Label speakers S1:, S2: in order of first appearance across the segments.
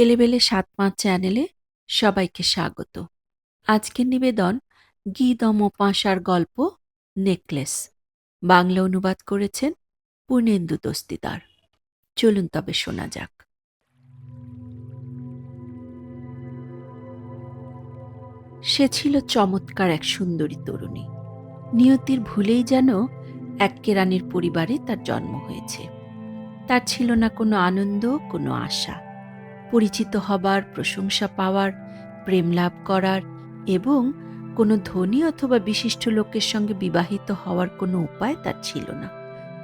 S1: এলেবেলে সাত পাঁচ চ্যানেলে সবাইকে স্বাগত। আজকের নিবেদন গিদম পাঁশার গল্প নেকলেস। বাংলা অনুবাদ করেছেন পূর্ণেন্দু দস্তিদার। চলুন তবে শোনা যাক। সে ছিল চমৎকার এক সুন্দরী তরুণী। নিয়তির ভুলেই যেন এক কেরানির পরিবারে তার জন্ম হয়েছে। তার ছিল না কোনো আনন্দ, কোনো আশা। পরিচিত হবার, প্রশংসা পাওয়ার, প্রেম লাভ করার এবং কোনো ধনী অথবা বিশিষ্ট লোকের সঙ্গে বিবাহিত হওয়ার কোনো উপায় তার ছিল না।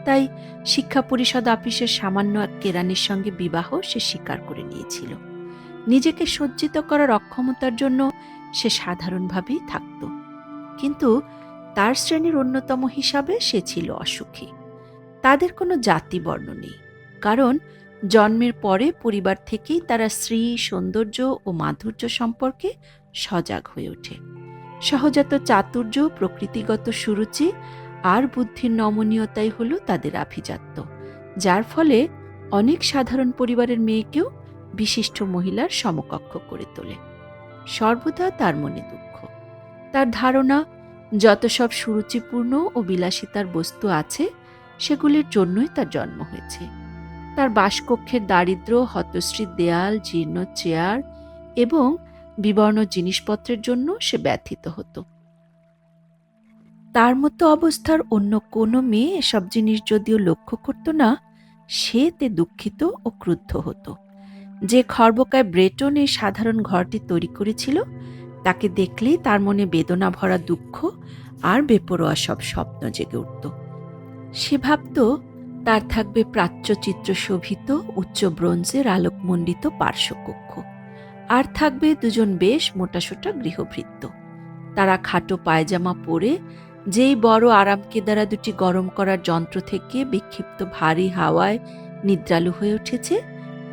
S1: তাই শিক্ষা পরিষদ অফিসের সামান্য এক কেরানির সঙ্গে বিবাহ সে স্বীকার করে নিয়েছিল। নিজেকে সজ্জিত করার অক্ষমতার জন্য সে সাধারণভাবেই থাকত। কিন্তু তার শ্রেণির অন্যতম হিসাবে সে ছিল অসুখী। তাদের কোনো জাতি বর্ণ নেই। কারণ জন্মের পরে পরিবার থেকেই তারা শ্রী সৌন্দর্য ও মাধুর্য সম্পর্কে সজাগ হয়ে ওঠে। সহজাত চাতুর্য, প্রকৃতিগত সুরুচি আর বুদ্ধির নমনীয়তাই হল তাদের আভিজাত্য, যার ফলে অনেক সাধারণ পরিবারের মেয়েকেও বিশিষ্ট মহিলার সমকক্ষ করে তোলে। সর্বদা তার মনে দুঃখ। তার ধারণা, যত সব সুরুচিপূর্ণ ও বিলাসিতার বস্তু আছে, সেগুলির জন্যই তার জন্ম হয়েছে। তার বাসকক্ষের দারিদ্র, হতশ্রী দেয়াল, জীর্ণ চেয়ার এবং বিবর্ণ জিনিসপত্রের জন্য সে ব্যথিত হতো। তার মতো অবস্থার অন্য কোনো মেয়ে এসব জিনিস যদিও লক্ষ্য করত না, সে তে দুঃখিত ও ক্রুদ্ধ হতো। যে খর্বকায় ব্রেটন এই সাধারণ ঘরটি তৈরি করেছিল, তাকে দেখলেই তার মনে বেদনা ভরা দুঃখ আর বেপরোয়া সব স্বপ্ন জেগে উঠত। সে ভাবত তার থাকবে প্রাচ্যচিত্র শোভিত, উচ্চ ব্রোঞ্জের আলোকমণ্ডিত পার্শ্বকক্ষ। আর থাকবে দুজন বেশ মোটাসোটা গৃহভৃত্য তারা খাটো পায়জামা পরে, যেই বড় আরামকেদারা দুটি গরম করার যন্ত্র থেকে বিক্ষিপ্ত ভারী হাওয়ায় নিদ্রালু হয়ে উঠেছে,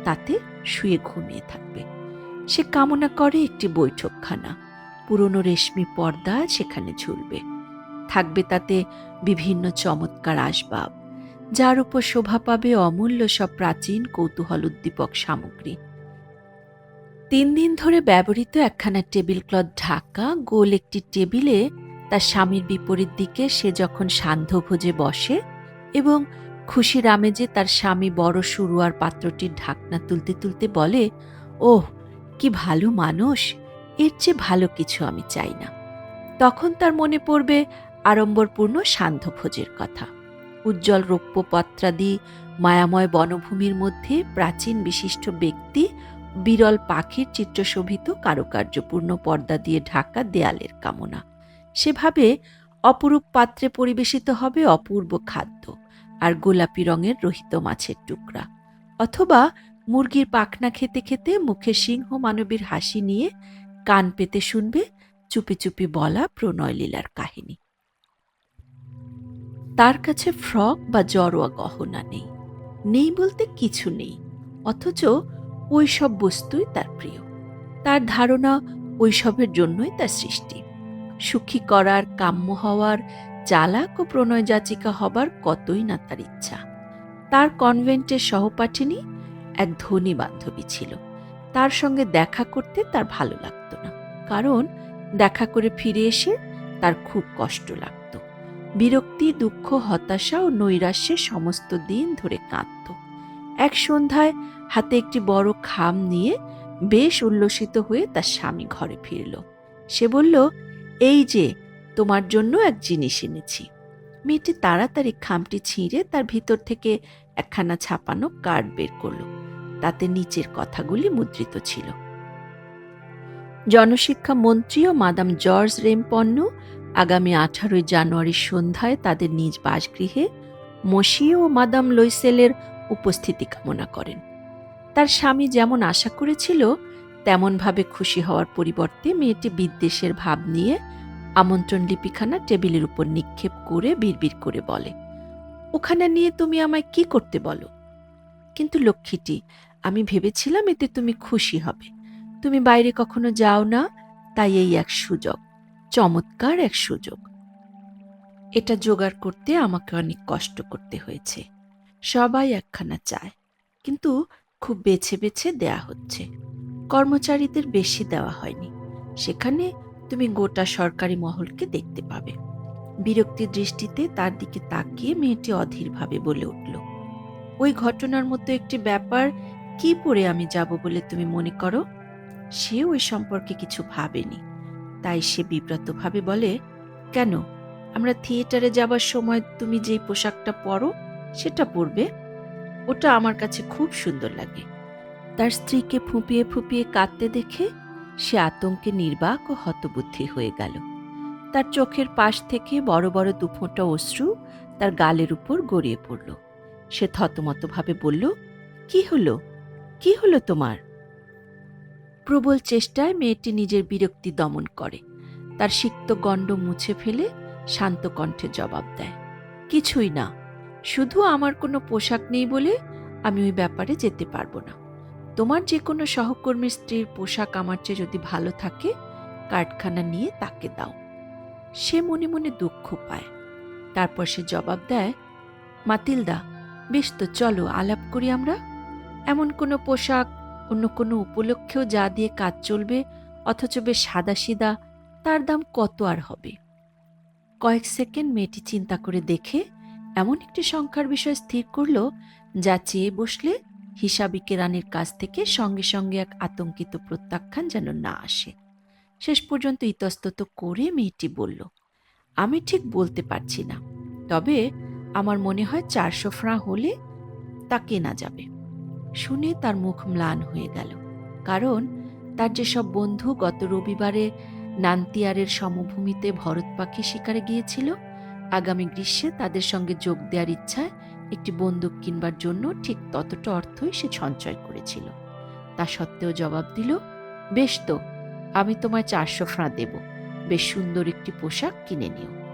S1: তাতে শুয়ে ঘুমিয়ে থাকবে। সে কামনা করে একটি বৈঠকখানা। পুরনো রেশমি পর্দা সেখানে ঝুলবে। থাকবে তাতে বিভিন্ন চমৎকার আসবাব। যার উপর শোভা পাবে অমূল্য সব প্রাচীন কৌতূহল উদ্দীপক সামগ্রী। তিন দিন ধরে ব্যবহৃত একখানা টেবিল ক্লথ ঢাকা, গোল একটি টেবিলে তার স্বামীর বিপরীত দিকে সে যখন সান্ধ্য ভোজে বসে এবং খুশির আমেজে তার স্বামী বড় শুরুয়ার পাত্রটির ঢাকনা তুলতে তুলতে বলে, ওহ, কি ভালো মানুষ, এর চেয়ে ভালো কিছু আমি চাই না। তখন তার মনে পড়বে আড়ম্বরপূর্ণ সান্ধ্যভোজের কথা। উজ্জ্বল রৌপ্য পত্রাদি মায়াময় বনভূমির মধ্যে প্রাচীন বিশিষ্ট ব্যক্তি বিরল পাখির চিত্রশোভিত কারুকার্যপূর্ণ পর্দা দিয়ে ঢাকা দেয়ালের কামনা। সেভাবে অপরূপ পাত্রে পরিবেশিত হবে অপূর্ব খাদ্য আর গোলাপি রঙের রহিত মাছের টুকরা। অথবা মুরগির পাখনা খেতে খেতে মুখে সিংহ মানবীর হাসি নিয়ে কান পেতে শুনবে চুপি চুপি বলা প্রণয়লীলার কাহিনী। তার কাছে ফ্রক বা জড়োয়া গহনা নেই। নেই বলতে কিছু নেই, অথচ ওই সব বস্তুই তার প্রিয়। তার ধারণা ওইসবের জন্যই তার সৃষ্টি। সুখী করার, কাম্য হওয়ার, চালাক ও প্রণয় যাচিকা হবার কতই না তার ইচ্ছা। তার কনভেন্টের সহপাঠিনী এক ধনী বান্ধবী ছিল। তার সঙ্গে দেখা করতে তার ভালো লাগতো না। কারণ দেখা করে ফিরে এসে তার খুব কষ্ট লাগত। বিরক্তি, দুঃখ, হতাশা ও নৈরাশ্যে সমস্ত দিন ধরে কাঁদত। এক সন্ধ্যায় হাতে একটি বড় খাম নিয়ে বেশ উল্লসিত হয়ে তার স্বামী ঘরে ফিরল। সে বলল, এই যে, তোমার জন্য এক জিনিস এনেছি। মেয়েটি তাড়াতাড়ি খামটি ছিঁড়ে তার ভিতর থেকে একখানা ছাপানো কার্ড বের করল। তাতে নিচের কথাগুলি মুদ্রিত ছিল। জনশিক্ষা মন্ত্রী ও মাদাম জর্জ রেমপন্ন আগামী আঠারোই জানুয়ারি সন্ধ্যায় তাদের নিজ বাসগৃহে মসি ও মাদাম লইসেলের উপস্থিতি কামনা করেন। তার স্বামী যেমন আশা করেছিল, তেমনভাবে খুশি হওয়ার পরিবর্তে মেয়েটি বিদ্বেষের ভাব নিয়ে আমন্ত্রণ লিপিখানা টেবিলের উপর নিক্ষেপ করে বিড়বিড় করে বলে, ওখানে নিয়ে তুমি আমায় কি করতে বলো? কিন্তু লক্ষ্মীটি, আমি ভেবেছিলাম এতে তুমি খুশি হবে। তুমি বাইরে কখনো যাও না, তাই এই এক সুযোগ। চমৎকার এক সুযোগ। এটা জোগাড় করতে আমাকে অনেক কষ্ট করতে হয়েছে। সবাই একখানা চায়, কিন্তু খুব বেছে বেছে দেয়া হচ্ছে। কর্মচারীদের বেশি দেওয়া হয়নি। সেখানে তুমি গোটা সরকারি মহলকে দেখতে পাবে। বিরক্তি দৃষ্টিতে তার দিকে তাকিয়ে মেয়েটি অধীরভাবে বলে উঠল, ওই ঘটনার মতো একটি ব্যাপার কি পড়ে আমি যাব বলে তুমি মনে করো? সে ওই সম্পর্কে কিছু ভাবেনি। তাই সে বিব্রতভাবে বলে, কেন? আমরা থিয়েটারে যাবার সময় তুমি যেই পোশাকটা পরো, সেটা পরবে। ওটা আমার কাছে খুব সুন্দর লাগে। তার স্ত্রীকে ফুঁপিয়ে ফুঁপিয়ে কাঁদতে দেখে সে আতঙ্কে নির্বাক ও হতবুদ্ধি হয়ে গেল। তার চোখের পাশ থেকে বড় বড় দুফোঁটা অশ্রু তার গালের উপর গড়িয়ে পড়ল। সে থতমতভাবে বলল, কি হলো? কি হলো তোমার? প্রবল চেষ্টায় মেয়েটি নিজের বিরক্তি দমন করে। তার সিক্ত গণ্ড মুছে ফেলে শান্ত কণ্ঠে জবাব দেয়, কিছুই না, শুধু আমার কোনো পোশাক নেই বলে আমি ওই ব্যাপারে যেতে পারব না। তোমার যে কোনো সহকর্মীর স্ত্রীর পোশাক আমার চেয়ে যদি ভালো থাকে কার্ডখানা নিয়ে তাকে দাও সে মনে মনে দুঃখ পায়। তারপর সে জবাব দেয়, মাতিলদা, বেশ তো চলো, আলাপ করি আমরা। এমন কোনো পোশাক অন্য কোনো উপলক্ষেও যা দিয়ে কাজ চলবে, অথচ বেশ সাদাসিদা, তার দাম কত আর হবে? কয়েক সেকেন্ড মেয়েটি চিন্তা করে দেখে এমন একটি সংখ্যার বিষয় স্থির করল, যা চেয়ে বসলে হিসাবিকে রানীর কাছ থেকে সঙ্গে সঙ্গে এক আতঙ্কিত প্রত্যাখ্যান যেন না আসে। শেষ পর্যন্ত ইতস্তত করে মেয়েটি বলল, আমি ঠিক বলতে পারছি না, তবে আমার মনে হয় চারশো ফ্রাঁ হলে তা কেনা যাবে। শুনে তার মুখ ম্লান হয়ে গেল। কারণ তার যেসব বন্ধু গত রবিবারে নান্তিয়ারের সমভূমিতে ভরত পাখি শিকারে গিয়েছিল, আগামী গ্রীষ্মে তাদের সঙ্গে যোগ দেওয়ার ইচ্ছায় একটি বন্দুক কিনবার জন্য ঠিক ততটা অর্থই সে সঞ্চয় করেছিল। তা সত্ত্বেও জবাব দিল, বেশ তো, আমি তোমায় চারশো ফ্রাঁ দেব। বেশ সুন্দর একটি পোশাক কিনে নিও।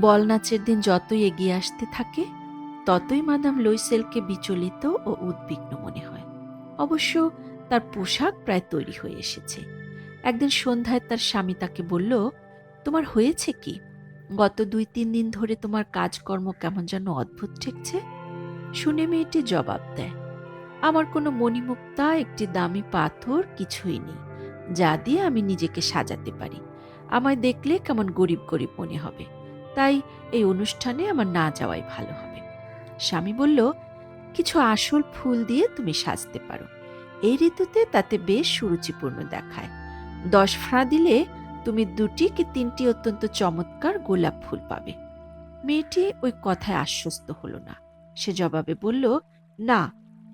S1: বল নাচের দিন যতই এগিয়ে আসতে থাকে ততই মাদাম লুইসেলকে বিচলিত ও উদ্বিগ্ন মনে হয়। অবশ্য তার পোশাক প্রায় তৈরি হয়ে এসেছে। একদিন সন্ধ্যায় তার স্বামী তাকে বলল, তোমার হয়েছে কি? গত দুই তিন দিন ধরে তোমার কাজকর্ম কেমন যেন অদ্ভুত ঠেকছে। শুনে মেয়েটি জবাব দেয়, আমার কোনো মণিমুক্তা, একটি দামি পাথর কিছুই নেই। যা দিয়ে আমি নিজেকে সাজাতে পারি। আমায় দেখলে কেমন গরিব গরিব মনে হবে। তাই এই অনুষ্ঠানে আমার না যাওয়াই ভালো হবে। স্বামী বলল, কিছু আসল ফুল দিয়ে তুমি সাজতে পারো। এই ঋতুতে তাতে বেশ সুরুচিপূর্ণ দেখায়। দশ ফ্রাঁ দিলে তুমি দুটি কি তিনটি অত্যন্ত চমৎকার গোলাপ ফুল পাবে। মেয়েটি ওই কথায় আশ্বস্ত হলো না। সে জবাবে বলল, না,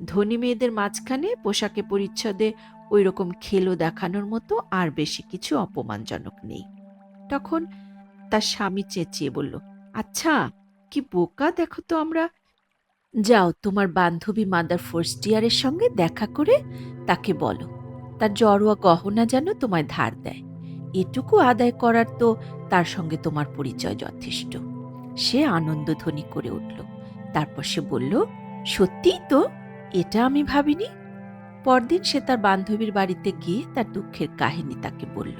S1: ধনী মেয়েদের মাঝখানে পোশাকে পরিচ্ছদে ওই রকম খেলো দেখানোর মতো আর বেশি কিছু অপমানজনক নেই। তখন তার স্বামী চেঁচিয়ে বলল আচ্ছা কি বোকা দেখো তো আমরা। যাও, তোমার বান্ধবী মাদার ফার্স্ট ইয়ারের সঙ্গে দেখা করে তাকে বলো। তার জড়োয়া গহনা যেন তোমায় ধার দেয়। এটুকু আদায় করার তো তার সঙ্গে তোমার পরিচয় যথেষ্ট। সে আনন্দধ্বনি করে উঠল। তারপর সে বলল, সত্যিই তো, এটা আমি ভাবিনি? পরদিন সে তার বান্ধবীর বাড়িতে গিয়ে তার দুঃখের কাহিনী তাকে বলল।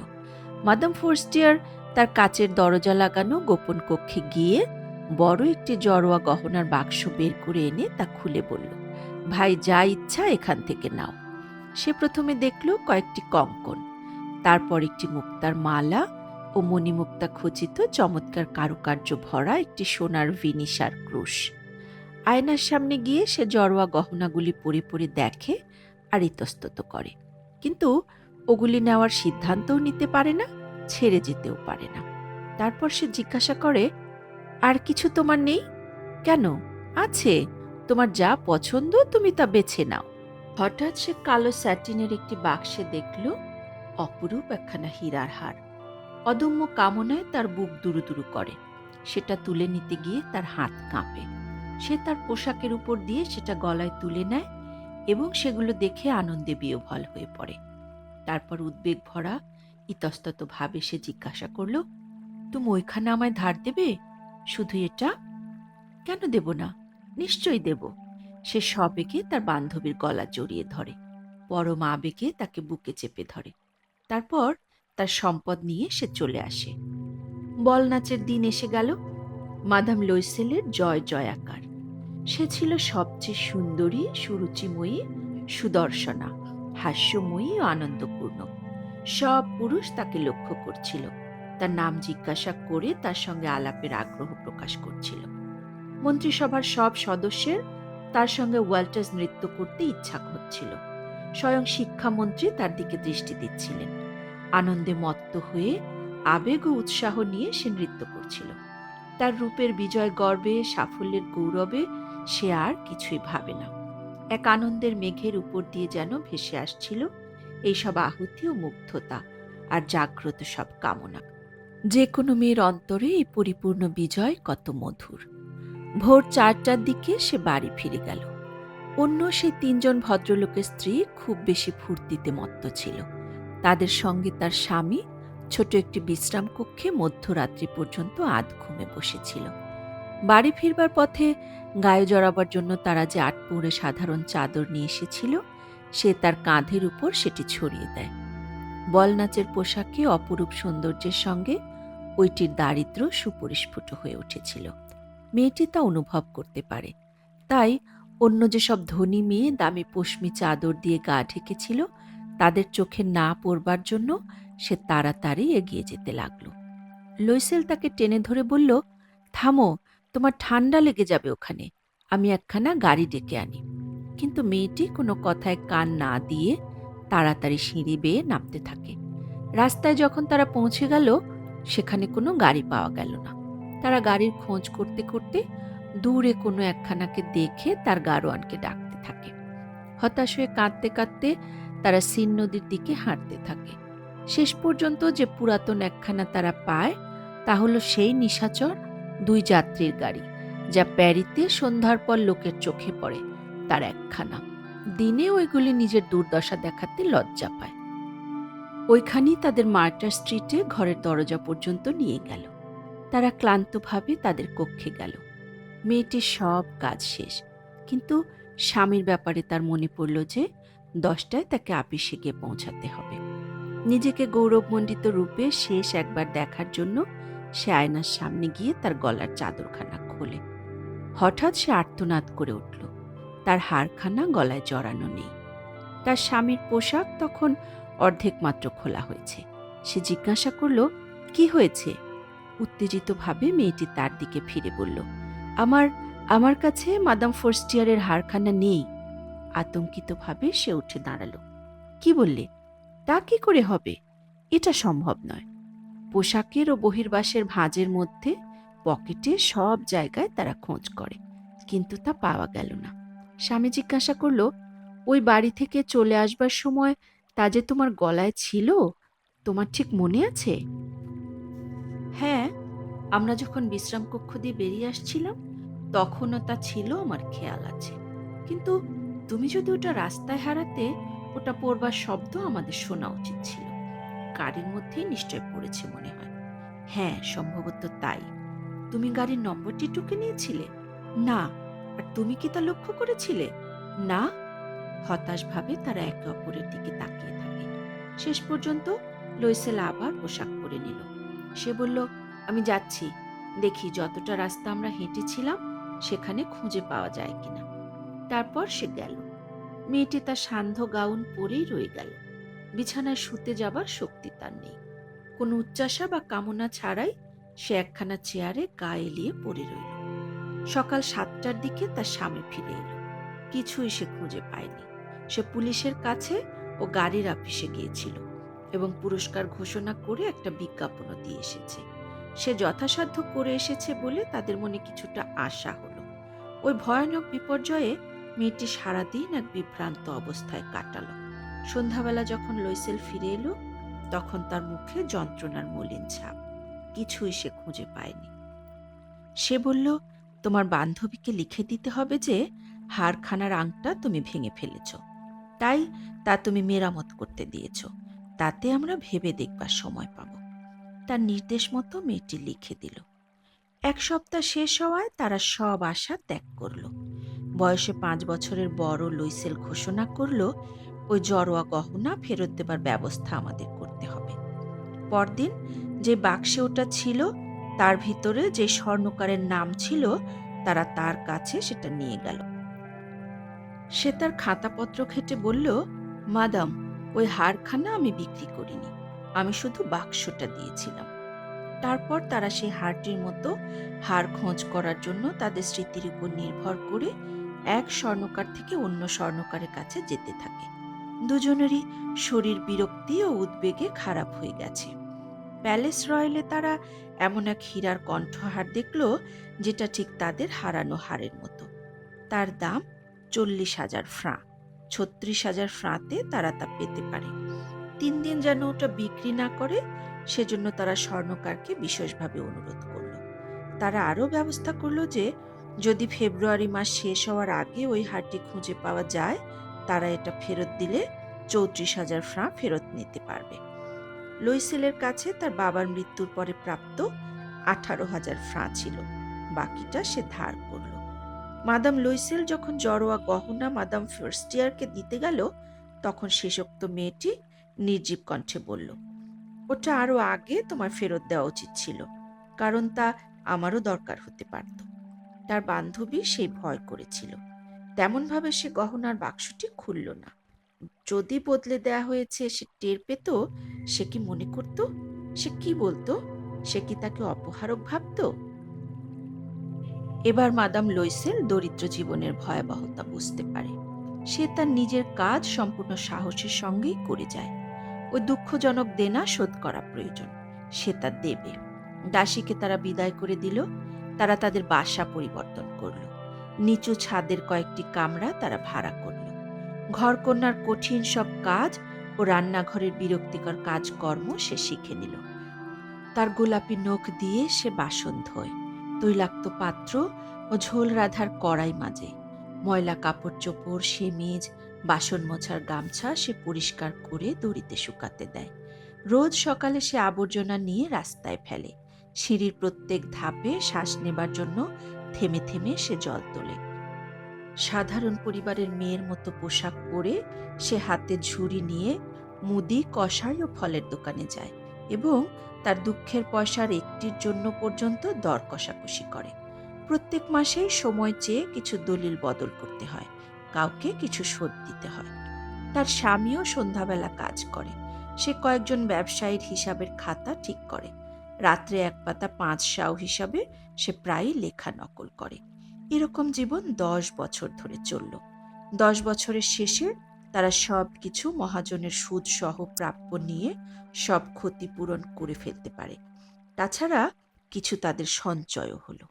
S1: মাদাম ফোর্স্টিয়ার তার কাচের দরজা লাগানো গোপন কক্ষে গিয়ে বড় একটি জড়োয়া গহনার বাক্স বের করে এনে তা খুলে বলল, ভাই, যা ইচ্ছা এখান থেকে নাও। সে প্রথমে দেখল কয়েকটি কঙ্কন, তারপর একটি মুক্তার মালা ও মণিমুক্তা খচিত চমৎকার কারুকার্য ভরা একটি সোনার ভিনিসার ক্রুশ। আয়নার সামনে গিয়ে সে জড়োয়া গহনাগুলি পরে পরে দেখে আর ইতস্তত করে, কিন্তু ওগুলি নেওয়ার সিদ্ধান্তও নিতে পারে না, ছেড়ে যেতেও পারে না। তারপর সে জিজ্ঞাসা করে আর কিছু তোমার নেই? কেন? আছে। তোমার যা পছন্দ, তুমি তা বেছে নাও। হঠাৎ সে কালো স্যাটিনের একটি বাক্সে দেখল, অপরূপ একখানা হীরার হার। অদম্য কামনায় তার বুক দুরু দুরু করে। সেটা তুলে নিতে গিয়ে তার হাত কাঁপে। সে তার পোশাকের উপর দিয়ে সেটা গলায় তুলে নেয় এবং সেগুলো দেখে আনন্দে বিয়োভল হয়ে পড়ে। তারপর উদ্বেগ ভরা ইতস্তত ভাবে সে জিজ্ঞাসা করল, তুমি ওইখানে আমায় ধার দেবে? শুধু এটা কেন দেব না? নিশ্চয়ই দেব। সে সবেগে তার বান্ধবীর গলা জড়িয়ে ধরে। পরম আবেগে তাকে বুকে চেপে ধরে। তারপর তার সম্পদ নিয়ে সে চলে আসে। বল নাচের দিন এসে গেল। মাদাম লইসেলের জয় জয়াকার। সে ছিল সবচেয়ে সুন্দরী, সুরুচিময়ী, সুদর্শনা, হাস্যময়ী ও আনন্দপূর্ণ। সব পুরুষ তাকে লক্ষ্য করছিল। তার নাম জিজ্ঞাসা করে তার সঙ্গে আলাপের আগ্রহ প্রকাশ করছিল। মন্ত্রিসভার সব সদস্যের তার সঙ্গে ওয়াল্টার্স নৃত্য করতে ইচ্ছা হচ্ছিল স্বয়ং শিক্ষামন্ত্রী তার দিকে দৃষ্টি দিচ্ছিলেন। আনন্দে মত্ত হয়ে আবেগ ও উৎসাহ নিয়ে সে নৃত্য করছিল। তার রূপের বিজয় গর্বে, সাফল্যের গৌরবে সে আর কিছুই ভাবে না। এক আনন্দের মেঘের উপর দিয়ে যেন ভেসে আসছিল এইসব আহুতি ও মুগ্ধতা আর জাগ্রত সব কামনা। যে কোনো মেয়ের অন্তরে এই পরিপূর্ণ বিজয় কত মধুর। ভোর চারটার দিকে সে বাড়ি ফিরে গেল। অন্য সেই তিনজন ভদ্রলোকের স্ত্রী খুব বেশি ফুর্তিতে মত্ত ছিল। তাদের সঙ্গে তার স্বামী ছোট একটি বিশ্রাম কক্ষে মধ্যরাত্রি পর্যন্ত আধ ঘুমে বসেছিল। বাড়ি ফিরবার পথে গায়ে জড়াবার জন্য তারা যে আটপৌরে সাধারণ চাদর নিয়ে এসেছিল, সে তার কাঁধের উপর সেটি ছড়িয়ে দেয়। বলনাচের পোশাকে অপরূপ সৌন্দর্যের সঙ্গে ওইটির দারিদ্র সুপরিস্ফুট হয়ে উঠেছিল। মেয়েটি তা অনুভব করতে পারে। তাই অন্য যেসব ধনী মেয়ে দামি পশমি চাদর দিয়ে গা ঢেকেছিল, তাদের চোখে না পড়বার জন্য সে তাড়াতাড়ি এগিয়ে যেতে লাগল। লইসেল তাকে টেনে ধরে বলল, থামো, তোমার ঠান্ডা লেগে যাবে ওখানে। আমি একখানা গাড়ি ডেকে আনি। কিন্তু মেয়েটি কোনো কথায় কান না দিয়ে তাড়াতাড়ি সিঁড়ি বেয়ে নামতে থাকে। রাস্তায় যখন তারা পৌঁছে গেল, সেখানে কোনো গাড়ি পাওয়া গেল না। তারা গাড়ির খোঁজ করতে করতে দূরে কোনো একখানাকে দেখে তার গারোয়ানকে ডাকতে থাকে। হতাশ হয়ে কাঁদতে কাঁদতে তারা সিন নদীর দিকে হাঁটতে থাকে। শেষ পর্যন্ত যে পুরাতন একখানা তারা পায়, তা হলো সেই নিশাচর দুই যাত্রীর গাড়ি, যা প্যারিতে সন্ধ্যার পর লোকের চোখে পড়ে। তার একখানা। দিনে ওইগুলি নিজের দুর্দশা দেখাতে লজ্জা পায়। ওইখানেই তাদের মার্টার স্ট্রিটে ঘরের দরজা পর্যন্ত নিয়ে গেল। তারা ক্লান্তভাবে তাদের কক্ষে গেল। মেয়েটির সব কাজ শেষ। কিন্তু স্বামীর ব্যাপারে তার মনে পড়ল যে দশটায় তাকে আপিসে গিয়ে পৌঁছাতে হবে। নিজেকে গৌরবমণ্ডিত রূপে শেষ একবার দেখার জন্য সে আয়নার সামনে গিয়ে তার গলার চাদরখানা খোলে। হঠাৎ সে আর্তনাদ করে উঠল। তার হাড়খানা গলায় জড়ানো নেই। তার স্বামীর পোশাক তখন অর্ধেক মাত্র খোলা হয়েছে। সে জিজ্ঞাসা করল, কি হয়েছে? উত্তেজিতভাবে মেয়েটি তার দিকে ফিরে বলল, আমার আমার কাছে মাদাম ফোর্স্টিয়ারের হাড়খানা নেই। আতঙ্কিতভাবে সে উঠে দাঁড়াল। কি বললে? তা কি করে হবে? এটা সম্ভব নয়। পোশাকের ও বহির্বাসের ভাঁজের মধ্যে পকেটে সব জায়গায় তারা খোঁজ করে, কিন্তু তা পাওয়া গেল না। স্বামী জিজ্ঞাসা করল, ওই বাড়ি থেকে চলে আসবার সময় তা যে তোমার গলায় ছিল? তোমার ঠিক মনে আছে? হ্যাঁ আমরা যখন বিশ্রাম কক্ষ দিয়ে বেরিয়ে আসছিলাম, তখনও তা ছিল আমার খেয়াল আছে। কিন্তু তুমি যদি ওটা রাস্তায় হারাতে, ওটা পড়বার শব্দ আমাদের শোনা উচিত ছিল। গাড়ির মধ্যেই নিশ্চয় পড়েছে মনে হয়। হ্যাঁ সম্ভবত তাই। তুমি গাড়ির নম্বরটি টুকে নিয়েছিলে? না আর তুমি কি তা লক্ষ্য করেছিলে? না। হতাশভাবে তারা একে অপরের দিকে তাকিয়ে থাকে। শেষ পর্যন্ত লইসেল আবার পোশাক পরে নিল। সে বলল, আমি যাচ্ছি। দেখি যতটা রাস্তা আমরা হেঁটেছিলাম, সেখানে খুঁজে পাওয়া যায় কিনা। তারপর সে গেল। মেয়েটি তার সান্ধ্য গাউন পরেই রয়ে গেল। বিছানায় শুতে যাবার শক্তি তার নেই। কোনো উচ্চাসা বা কামনা ছাড়াই সে একখানা চেয়ারে গা এলিয়ে পড়ে রইল। সকাল সাতটার দিকে তার স্বামী ফিরে এলো। কিছুই সে খুঁজে পায়নি। সে পুলিশের কাছে ও গাড়ির আপিসে গিয়েছিল এবং পুরস্কার ঘোষণা করে একটা বিজ্ঞাপনও দিয়ে এসেছে। সে যথাসাধ্য করে এসেছে বলে তাদের মনে কিছুটা আশা হলো। ওই ভয়ানক বিপর্যয়ে মেয়েটি সারাদিন এক বিভ্রান্ত অবস্থায় কাটালো। সন্ধ্যাবেলা যখন লইসেল ফিরে এলো, তখন তার মুখে যন্ত্রণার মলিন ছাপ। কিছুই সে খুঁজে পায়নি। সে বলল তোমার বান্ধবীকে লিখে দিতে হবে যে হাড়খানার আংটা তুমি ভেঙে ফেলেছ। তাই তা তুমি মেরামত করতে দিয়েছ। তাতে আমরা ভেবে দেখবার সময় পাব। তার নির্দেশ মতো মেয়েটি লিখে দিল। এক সপ্তাহ শেষ হওয়ায় তারা সব আশা ত্যাগ করল। বয়সে পাঁচ বছরের বড় লুইসেল ঘোষণা করল, ওই জড়োয়া গহনা ফেরত দেবার ব্যবস্থা আমাদের করতে হবে। পরদিন যে বাক্সে ওটা ছিল তার ভিতরে যে স্বর্ণকারের নাম ছিল, তারা তার কাছে সেটা নিয়ে গেল। সে তার খাতাপত্র ঘেটে বলল, মাদাম, ওই হারখানা আমি বিক্রি করিনি। আমি শুধু বাক্সটা দিয়েছিলাম। তারপর তারা সেই হারটির মতো হার খোঁজ করার জন্য তাদের স্মৃতির উপর নির্ভর করে এক স্বর্ণকার থেকে অন্য স্বর্ণকারের কাছে যেতে থাকে। দুজনেরই শরীর বিরক্তি ও উদ্বেগে খারাপ হয়ে গেছে। প্যালেস রয়েলে তারা এমন এক হীরার কণ্ঠহার দেখল, যেটা ঠিক তাদের হারানো হারের মতো। তার দাম চল্লিশ হাজার ফ্রাঁ, ছত্রিশ হাজার ফ্রাঁতে তারা তা পেতে পারে। তিন দিন যেন ওটা বিক্রি না করে, সেজন্য তারা স্বর্ণকারকে বিশেষভাবে অনুরোধ করল। তারা আরও ব্যবস্থা করল যে, যদি ফেব্রুয়ারি মাস শেষ হওয়ার আগে ওই হারটি খুঁজে পাওয়া যায়, তারা এটা ফেরত দিলে চৌত্রিশ হাজার ফ্রাঁ ফেরত নিতে পারবে। লুইসেলের কাছে তার বাবার মৃত্যুর পরে প্রাপ্ত আঠারো হাজার ফ্রাঁ ছিল। বাকিটা সে ধার করল। মাদাম লুইসেল যখন জড়োয়া গহনা মাদাম ফার্স্টিয়ারকে দিতে গেল, তখন শেষোক্ত মেয়েটি নির্জীব কণ্ঠে বলল, ওটা আরও আগে তোমার ফেরত দেওয়া উচিত ছিল, কারণ তা আমারও দরকার হতে পারত। তার বান্ধবী সেই ভয় করেছিল। তেমনভাবে সে গহনার বাক্সটি খুলল না। যদি বদলে দেয়া হয়েছে সে টের পেত? সে কি মনে করত? সে কি বলতো? সে কি তাকে অপহারক ভাবত? এবার মাদাম লইসেল দরিদ্র জীবনের ভয়াবহতা বুঝতে পারে। সে তার নিজের কাজ সম্পূর্ণ সাহসের সঙ্গেই করে যায়। ওই দুঃখজনক দেনা শোধ করা প্রয়োজন। সে তা দেবে। দাসীকে তারা বিদায় করে দিল। তারা তাদের বাসা পরিবর্তন করল। নিচু ছাদের কয়েকটি কামরা তারা ভাড়া করল। ঘরকন্যার কঠিন সব কাজ ও রান্নাঘরের বিরক্তিকর কাজকর্ম সে শিখে নিল। তার গোলাপি নখ দিয়ে সে বাসন ধোয়, তৈলাক্ত পাত্র ও ঝোল রাধার কড়াই মাজে। ময়লা কাপড় চোপড়, সেমিজ, বাসন মোছার গামছা সে পরিষ্কার করে দড়িতে শুকাতে দেয়। রোজ সকালে সে আবর্জনা নিয়ে রাস্তায় ফেলে। সিঁড়ির প্রত্যেক ধাপে শ্বাস নেবার জন্য থেমে থেমে সে জল তোলে। সাধারণ পরিবারের মেয়ের মতো পোশাক পরে সে হাতে ঝুড়ি নিয়ে মুদি কষাই ও ফলের দোকানে যায় এবং তার দুঃখের পয়সার একটির জন্য পর্যন্ত দর কষাকষি করে। প্রত্যেক মাসেই সময় চেয়ে কিছু দলিল বদল করতে হয়, কাউকে কিছু শোধ দিতে হয়। তার স্বামীও সন্ধ্যাবেলা কাজ করে, সে কয়েকজন ব্যবসায়ীর হিসাবের খাতা ঠিক করে। রাত্রে এক পাতা পাঁচ সাও হিসাবে সে প্রায়ই লেখা নকল করে। এরকম জীবন দশ বছর ধরে চলল। দশ বছরের শেষে তারা সব কিছু মহাজনের সুদ সহ প্রাপ্য নিয়ে সব ক্ষতিপূরণ করে ফেলতে পারে। তাছাড়া কিছু তাদের সঞ্চয়ও হলো।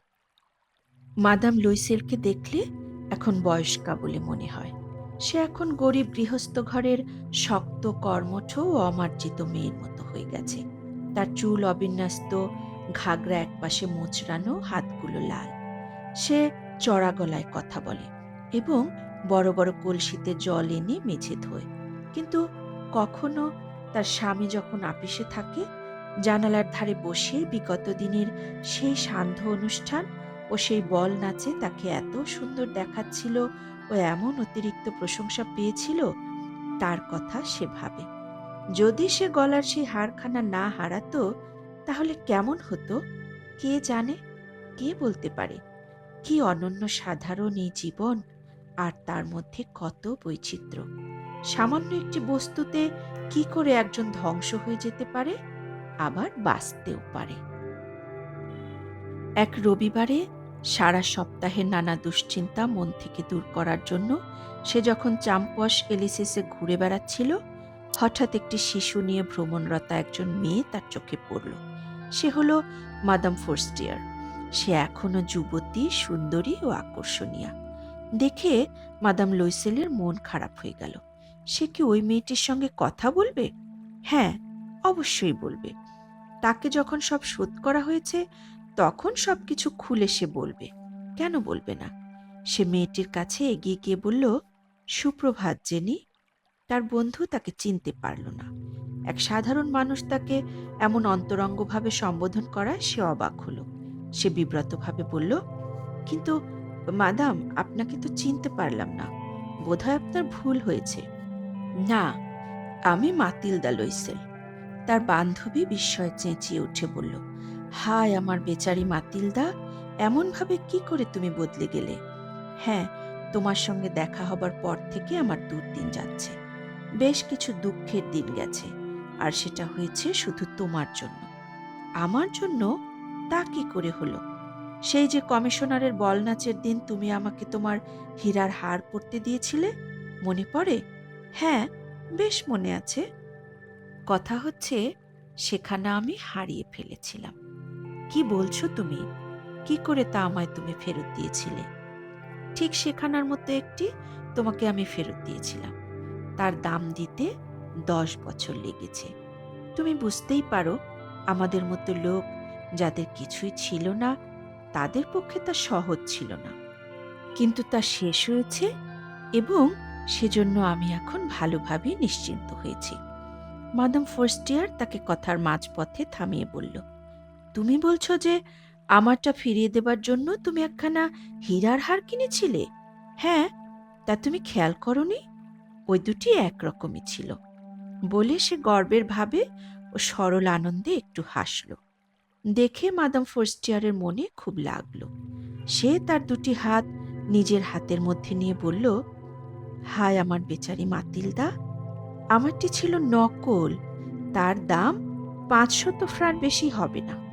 S1: মাদাম লুইসেলকে দেখলে এখন বয়স্কা বলে মনে হয়। সে এখন গরিব গৃহস্থ ঘরের শক্ত কর্মঠ ও অমার্জিত মেয়ের মতো হয়ে গেছে। তার চুল অবিন্যস্ত, ঘাগরা একপাশে মোচড়ানো, হাতগুলো লাল। সে চড়া গলায় কথা বলে এবং বড় বড় কলসিতে জল এনে মেঝে ধোয়। কিন্তু কখনো তার স্বামী যখন আপিসে থাকে, জানালার ধারে বসে বিগত দিনের সেই সান্ধ্য অনুষ্ঠান ও সেই বল নাচে তাকে এত সুন্দর দেখাচ্ছিল ও এমন অতিরিক্ত প্রশংসা পেয়েছিল, তার কথা সে ভাবে। যদি সে গলার সেই হারখানা না হারাতো, তাহলে কেমন হতো? কে জানে? কে বলতে পারে? কি অনন্য সাধারণ এই জীবন আর তার মধ্যে কত বৈচিত্র্য। সামান্য একটি বস্তুতে কি করে একজন ধ্বংস হয়ে যেতে পারে? আবার বাঁচতেও পারে। এক রবিবারে সারা সপ্তাহের নানা দুশ্চিন্তা মন থেকে দূর করার জন্য সে যখন চাম্পস এলিসিসে ঘুরে বেড়াচ্ছিল, হঠাৎ একটি শিশু নিয়ে ভ্রমণরতা একজন মেয়ে তার চোখে পড়ল। সে হলো মাদাম ফোর্স্টিয়ার। সে এখনও যুবতী, সুন্দরী ও আকর্ষণীয়। দেখে মাদাম লইসেলের মন খারাপ হয়ে গেল। সে কি ওই মেয়েটির সঙ্গে কথা বলবে? হ্যাঁ অবশ্যই বলবে। তাকে যখন সব শোধ করা হয়েছে, তখন সব কিছু খুলে সে বলবে। কেন বলবে না? সে মেয়েটির কাছে এগিয়ে গিয়ে বলল, সুপ্রভাত, জেনি। তার বন্ধু তাকে চিনতে পারল না। এক সাধারণ মানুষ তাকে এমন অন্তরঙ্গভাবে সম্বোধন করায় সে অবাক হলো। সে বিব্রতভাবে বলল, কিন্তু মাদাম, আপনাকে তো চিনতে পারলাম না। বোধহয় আপনার ভুল হয়েছে। না, আমি মাতিলদা লইসেল। তার বান্ধবী বিস্ময়ে চেঁচিয়ে উঠে বলল, হায় আমার বেচারি মাতিলদা, এমনভাবে কি করে তুমি বদলে গেলে? হ্যাঁ তোমার সঙ্গে দেখা হবার পর থেকে আমার দুর্দিন যাচ্ছে। বেশ কিছু দুঃখের দিন গেছে, আর সেটা হয়েছে শুধু তোমার জন্য। আমার জন্য তা কি করে হলো? সেই যে কমিশনারের বল নাচের দিন তুমি আমাকে তোমার হীরার হার পরতে দিয়েছিলে, মনে পড়ে? হ্যাঁ বেশ মনে আছে। কথা হচ্ছে, সেখানে আমি হারিয়ে ফেলেছিলাম। কি বলছো তুমি? কি করে তা আমায় তুমি ফেরত দিয়েছিলে? ঠিক সেখানার মতো একটি তোমাকে আমি ফেরত দিয়েছিলাম। তার দাম দিতে দশ বছর লেগেছে। তুমি বুঝতেই পারো, আমাদের মতো লোক যাদের কিছুই ছিল না, তাদের পক্ষে তা সহজ ছিল না। কিন্তু তা শেষ হয়েছে এবং সেজন্য আমি এখন ভালোভাবে নিশ্চিন্ত হয়েছি। মাদাম ফোর্স্টিয়ার তাকে কথার মাঝপথে থামিয়ে বলল, তুমি বলছো যে আমারটা ফিরিয়ে দেবার জন্য তুমি একখানা হীরার হার কিনেছিলে? হ্যাঁ তা তুমি খেয়াল করনি? ওই দুটি একরকমই ছিল। বলে সে গর্বের ভাবে ও সরল আনন্দে একটু হাসল। দেখে মাদাম ফোর্স্টিয়ারের মনে খুব লাগল। সে তার দুটি হাত নিজের হাতের মধ্যে নিয়ে বলল, হায় আমার বেচারি মাতিলদা, আমারটি ছিল নকল, তার দাম পাঁচশত ফ্রান বেশি হবে না।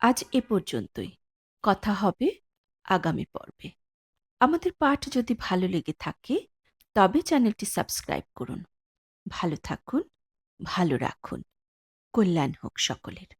S1: আজ এ পর্যন্তই। কথা হবে আগামী পর্বে। আমাদের পাঠ যদি ভালো লেগে থাকে, তবে চ্যানেলটি সাবস্ক্রাইব করুন। ভালো থাকুন, ভালো রাখুন। কল্যাণ হোক সকলের।